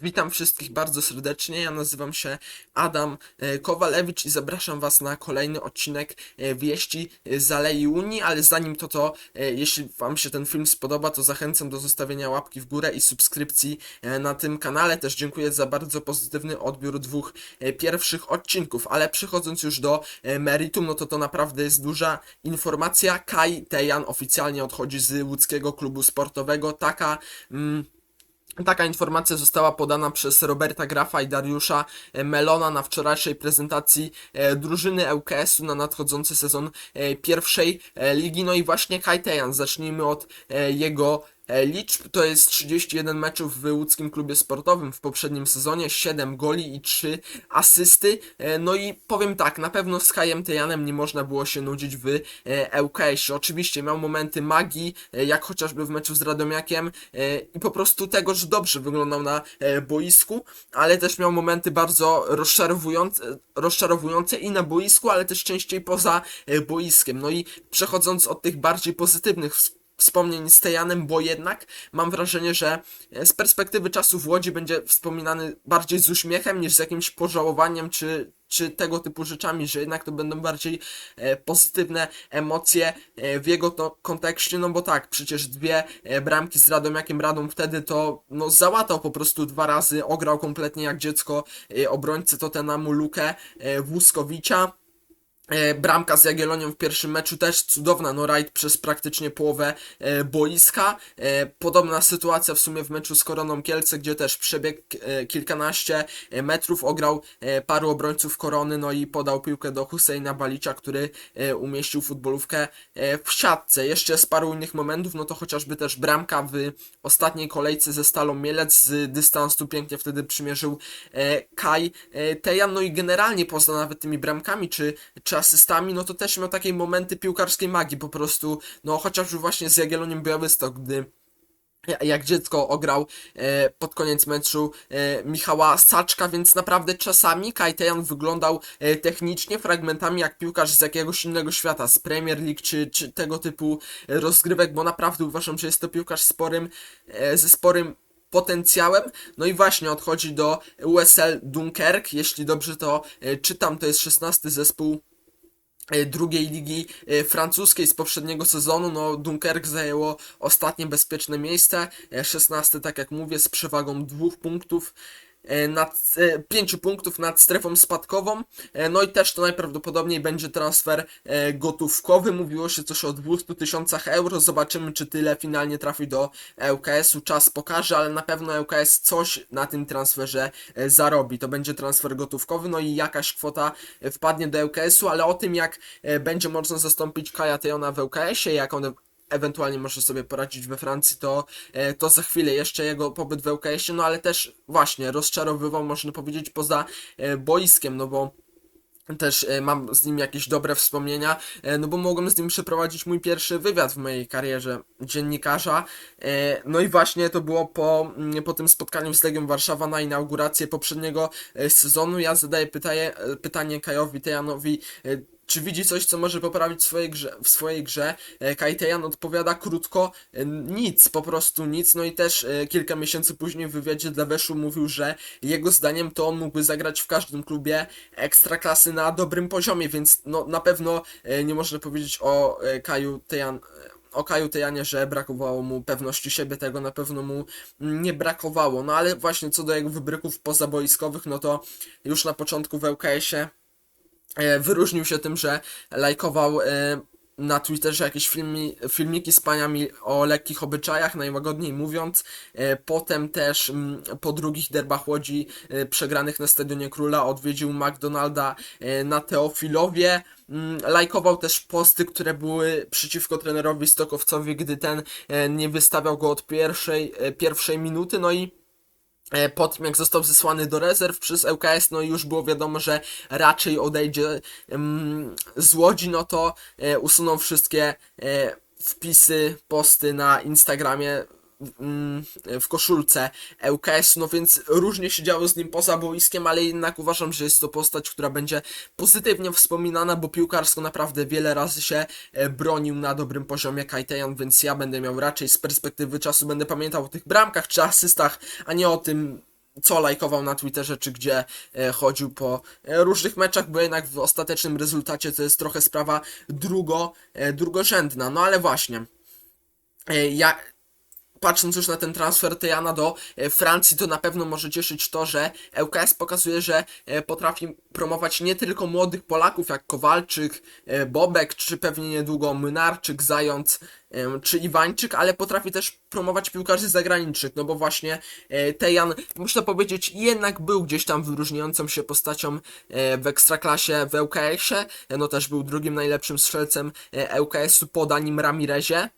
Witam wszystkich bardzo serdecznie. Ja nazywam się Adam e, Kowalewicz i zapraszam Was na kolejny odcinek e, Wieści z Alei Unii, ale zanim to to, e, jeśli Wam się ten film spodoba, to zachęcam do zostawienia łapki w górę i subskrypcji e, na tym kanale. Też dziękuję za bardzo pozytywny odbiór dwóch e, pierwszych odcinków, ale przechodząc już do e, meritum, no to to naprawdę jest duża informacja. Kai Tejan oficjalnie odchodzi z łódzkiego klubu sportowego. Taka... Mm, Taka informacja została podana przez Roberta Grafa i Dariusza e, Melona na wczorajszej prezentacji e, drużyny ŁKS-u na nadchodzący sezon e, pierwszej ligi. No i właśnie Kai Tejan, zacznijmy od jego liczb. To jest 31 meczów w łódzkim klubie sportowym w poprzednim sezonie, 7 goli i 3 asysty. E, No i powiem tak, na pewno z Kajem Tejanem nie można było się nudzić w e, ŁKS-ie. Oczywiście miał momenty magii, e, jak chociażby w meczu z Radomiakiem e, i po prostu tego, że dobrze wyglądał na e, boisku, ale też miał momenty bardzo rozczarowujące, rozczarowujące i na boisku, ale też częściej poza e, boiskiem. No i przechodząc od tych bardziej pozytywnych ws- wspomnień z Tejanem, bo jednak mam wrażenie, że e, z perspektywy czasu w Łodzi będzie wspominany bardziej z uśmiechem niż z jakimś pożałowaniem czy, czy tego typu rzeczami, że jednak to będą bardziej e, pozytywne emocje e, w jego to kontekście, no bo tak, przecież dwie bramki z Radomiakiem Radom wtedy to no załatał po prostu dwa razy, ograł kompletnie jak dziecko obrońcy Tottenhamu Lukę Włuskowicza. E, Bramka z Jagiellonią w pierwszym meczu też cudowna, no rajd przez praktycznie połowę e, boiska. E, podobna sytuacja w sumie w meczu z Koroną Kielce, gdzie też przebiegł e, kilkanaście e, metrów, ograł e, paru obrońców Korony, no i podał piłkę do Husseina Balicza, który e, umieścił futbolówkę e, w siatce. Jeszcze z paru innych momentów, no to chociażby też bramka w ostatniej kolejce ze Stalą Mielec z dystansu pięknie wtedy przymierzył e, Kai e, Tejan, no i generalnie poza nawet tymi bramkami czy, czy asystami, no to też miał takie momenty piłkarskiej magii po prostu, no chociażby właśnie z Jagielloniem Białystok, gdy ja- jak dziecko ograł e, pod koniec meczu e, Michała Saczka, więc naprawdę czasami Kajtejan wyglądał e, technicznie, fragmentami jak piłkarz z jakiegoś innego świata, z Premier League czy, czy tego typu e, rozgrywek, bo naprawdę uważam, że jest to piłkarz sporym, e, ze sporym potencjałem. No i właśnie odchodzi do USL Dunkirk, jeśli dobrze to e, czytam, to jest 16 zespół e, drugiej ligi e, francuskiej z poprzedniego sezonu. No, Dunkirk zajęło ostatnie bezpieczne miejsce, e, 16 tak jak mówię, z przewagą dwóch punktów. E, Nad, e, pięciu punktów nad strefą spadkową. E, No i też to najprawdopodobniej będzie transfer gotówkowy. Mówiło się coś o 200 tysiącach euro. Zobaczymy, czy tyle finalnie trafi do ŁKS-u. Czas pokaże, ale na pewno ŁKS coś na tym transferze zarobi. To będzie transfer gotówkowy, no i jakaś kwota wpadnie do ŁKS-u, ale o tym, jak będzie można zastąpić Kaja Tejona w ŁKS-ie, jak on ewentualnie może sobie poradzić we Francji, to, e, to za chwilę jeszcze jego pobyt w ŁKS-ie, no ale też właśnie rozczarowywał, można powiedzieć, poza e, boiskiem, no bo też e, mam z nim jakieś dobre wspomnienia, no bo mogłem z nim przeprowadzić mój pierwszy wywiad w mojej karierze dziennikarza. No i właśnie to było po, mm, po tym spotkaniu z Legią Warszawa na inaugurację poprzedniego sezonu. Ja zadaję pytanie, pytanie Kajowi Tejanowi, czy widzi coś, co może poprawić w swojej grze? W swojej grze? E, Kai Tejan odpowiada krótko, e, nic, po prostu nic. No i też e, kilka miesięcy później w wywiadzie dla Weszu mówił, że jego zdaniem to on mógłby zagrać w każdym klubie ekstraklasy na dobrym poziomie, więc no, na pewno nie można powiedzieć o Kaju Tejan, o Kaju Tejanie, że brakowało mu pewności siebie, tego na pewno mu nie brakowało. No ale właśnie co do jego wybryków pozaboiskowych, no to już na początku w ŁKS-ie e, wyróżnił się tym, że lajkował e, na Twitterze jakieś filmi, filmiki z paniami o lekkich obyczajach, najłagodniej mówiąc. E, Potem też po drugich derbach Łodzi e, przegranych na Stadionie Króla odwiedził McDonalda e, na Teofilowie. Mm, Lajkował też posty, które były przeciwko trenerowi Stokowcowi, gdy ten e, nie wystawiał go od pierwszej, e, pierwszej minuty. No i E, po tym jak został zesłany do rezerw przez ŁKS, no już było wiadomo, że raczej odejdzie z Łodzi, no to e, usunął wszystkie e, wpisy, posty na Instagramie w koszulce ŁKS, no więc różnie się działo z nim poza boiskiem, ale jednak uważam, że jest to postać, która będzie pozytywnie wspominana, bo piłkarsko naprawdę wiele razy się e, bronił na dobrym poziomie Kajtejan, więc ja będę miał raczej z perspektywy czasu, będę pamiętał o tych bramkach czy asystach, a nie o tym co lajkował na Twitterze, czy gdzie e, chodził po e, różnych meczach, bo jednak w ostatecznym rezultacie to jest trochę sprawa drugo, drugorzędna. No ale właśnie, ja, patrząc już na ten transfer Tejana do e, Francji, to na pewno może cieszyć to, że ŁKS pokazuje, że e, potrafi promować nie tylko młodych Polaków jak Kowalczyk, e, Bobek, czy pewnie niedługo Mynarczyk, Zając, czy Iwańczyk, ale potrafi też promować piłkarzy zagranicznych, no bo właśnie Tejan, muszę powiedzieć, jednak był gdzieś tam wyróżniającą się postacią w Ekstraklasie w ŁKS-ie, no też był drugim najlepszym strzelcem ŁKS-u po Danim Ramirezie,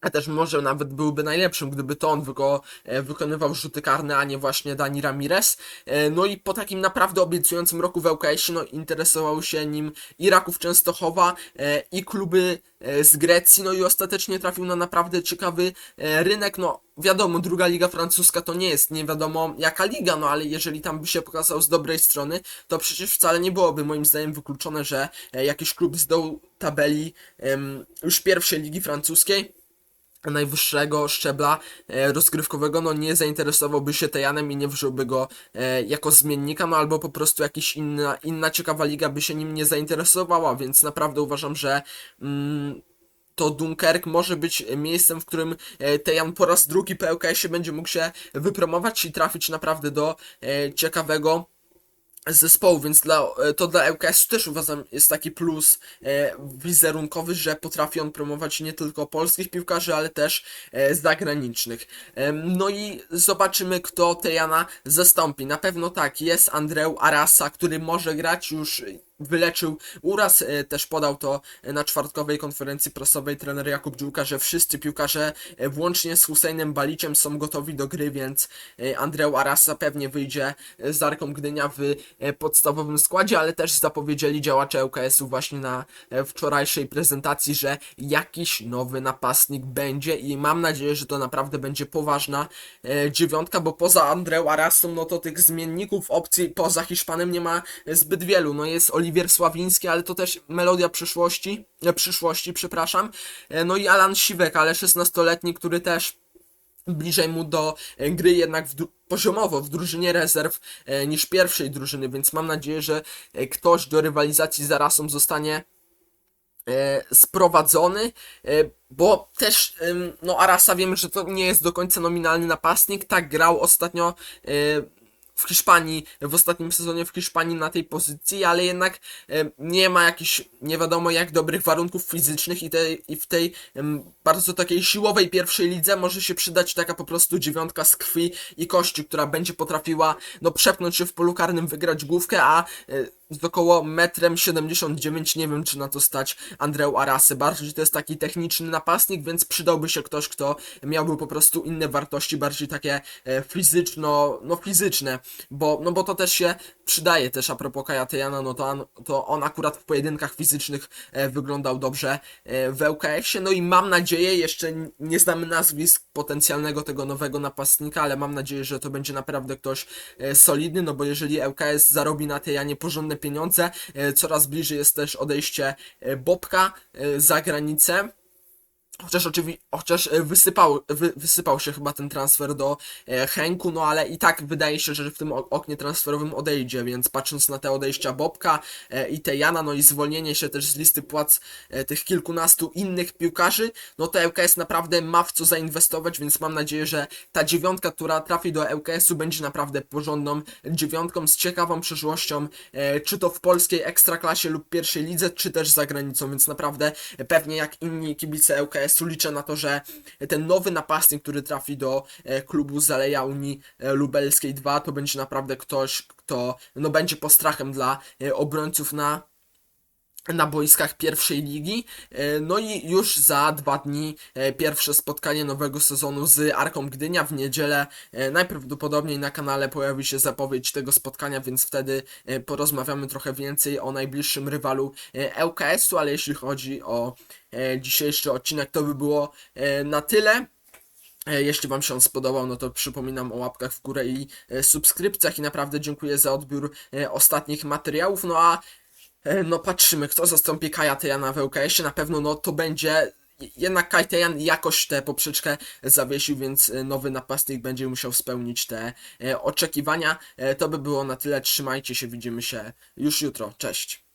a też może nawet byłby najlepszym, gdyby to on wyko e, wykonywał rzuty karne, a nie właśnie Dani Ramirez. E, No i po takim naprawdę obiecującym roku w ŁKS no interesował się nim i Raków Częstochowa, e, i kluby z Grecji, no i ostatecznie trafił na naprawdę ciekawy rynek, no wiadomo, druga liga francuska to nie jest nie wiadomo jaka liga, no ale jeżeli tam by się pokazał z dobrej strony, to przecież wcale nie byłoby moim zdaniem wykluczone, że jakiś klub z dołu tabeli już pierwszej ligi francuskiej najwyższego szczebla e, rozgrywkowego, no nie zainteresowałby się Tejanem i nie wziąłby go e, jako zmiennika, no albo po prostu jakaś inna, inna ciekawa liga by się nim nie zainteresowała, więc naprawdę uważam, że mm, to Dunkerk może być miejscem, w którym e, Tejan po raz drugi po LKS-ie będzie mógł się wypromować i trafić naprawdę do e, ciekawego zespołu, więc dla, e, to dla ŁKS też uważam jest taki plus e, wizerunkowy, że potrafi on promować nie tylko polskich piłkarzy, ale też e, zagranicznych. Em, no i zobaczymy, kto Tejana zastąpi. Na pewno tak, jest Andreu Arasa, który może grać już wyleczył uraz, e, też podał to na czwartkowej konferencji prasowej trener Jakub Dziłka, że wszyscy piłkarze e, włącznie z Husseinem Baliciem są gotowi do gry, więc e, Andreu Arasa pewnie wyjdzie e, z Arką Gdynia w e, podstawowym składzie, ale też zapowiedzieli działacze ŁKS-u właśnie na e, wczorajszej prezentacji, że jakiś nowy napastnik będzie i mam nadzieję, że to naprawdę będzie poważna e, dziewiątka, bo poza Andreu Arasą, no to tych zmienników opcji poza Hiszpanem nie ma e, zbyt wielu. No jest Oliwier Sławiński, ale to też melodia przyszłości, e, przyszłości, przepraszam. E, no i Alan Siwek, ale 16-letni, który też bliżej mu do e, gry jednak w poziomowo w drużynie rezerw niż pierwszej drużyny, więc mam nadzieję, że ktoś do rywalizacji z Arasą zostanie sprowadzony, bo też no Arasa wiemy, że to nie jest do końca nominalny napastnik, tak grał ostatnio w Hiszpanii, w ostatnim sezonie w Hiszpanii na tej pozycji, ale jednak nie ma jakichś nie wiadomo jak dobrych warunków fizycznych i, tej, i w tej bardzo takiej siłowej pierwszej lidze może się przydać taka po prostu dziewiątka z krwi i kości, która będzie potrafiła no przepnąć się w polu karnym, wygrać główkę, a e, z około metrem 79, nie wiem czy na to stać Andreu Arasy. Bardziej to jest taki techniczny napastnik, więc przydałby się ktoś, kto miałby po prostu inne wartości, bardziej takie e, fizyczno, no fizyczne, bo, no bo to też się przydaje też a propos Kajatejana, no to on, to on akurat w pojedynkach fizycznych e, wyglądał dobrze e, w ŁKS-ie, no i mam nadzieję, jeszcze nie znamy nazwisk potencjalnego tego nowego napastnika, ale mam nadzieję, że to będzie naprawdę ktoś e, solidny, no bo jeżeli ŁKS zarobi na Tejanie porządne pieniądze, coraz bliżej jest też odejście Bobka za granicę. Chociaż oczywiście, chociaż e, wysypał, wy, wysypał się chyba ten transfer do e, Henku, no ale i tak wydaje się, że w tym oknie transferowym odejdzie, więc patrząc na te odejścia Bobka e, i Tejana, no i zwolnienie się też z listy płac e, tych kilkunastu innych piłkarzy, no to ŁKS naprawdę ma w co zainwestować, więc mam nadzieję, że ta dziewiątka, która trafi do ŁKS-u będzie naprawdę porządną dziewiątką z ciekawą przyszłością, e, czy to w polskiej ekstraklasie lub pierwszej lidze, czy też za granicą, więc naprawdę e, pewnie jak inni kibice ŁKS-u liczę na to, że ten nowy napastnik, który trafi do e, klubu Zaleja Unii e, Lubelskiej 2, to będzie naprawdę ktoś, kto no, będzie postrachem dla e, obrońców na na boiskach pierwszej ligi. E, No i już za dwa dni e, pierwsze spotkanie nowego sezonu z Arką Gdynia w niedzielę. E, Najprawdopodobniej na kanale pojawi się zapowiedź tego spotkania, więc wtedy porozmawiamy trochę więcej o najbliższym rywalu ŁKS-u, ale jeśli chodzi o dzisiejszy odcinek, to by było na tyle. Jeśli Wam się on spodobał, no to przypominam o łapkach w górę i subskrypcjach i naprawdę dziękuję za odbiór ostatnich materiałów. No a no patrzymy, kto zastąpi Kaja Tejana w ŁKS-ie. Na pewno no to będzie jednak Kajtejan jakoś tę poprzeczkę zawiesił, więc e, nowy napastnik będzie musiał spełnić te e, oczekiwania. E, to by było na tyle. Trzymajcie się, widzimy się już jutro. Cześć.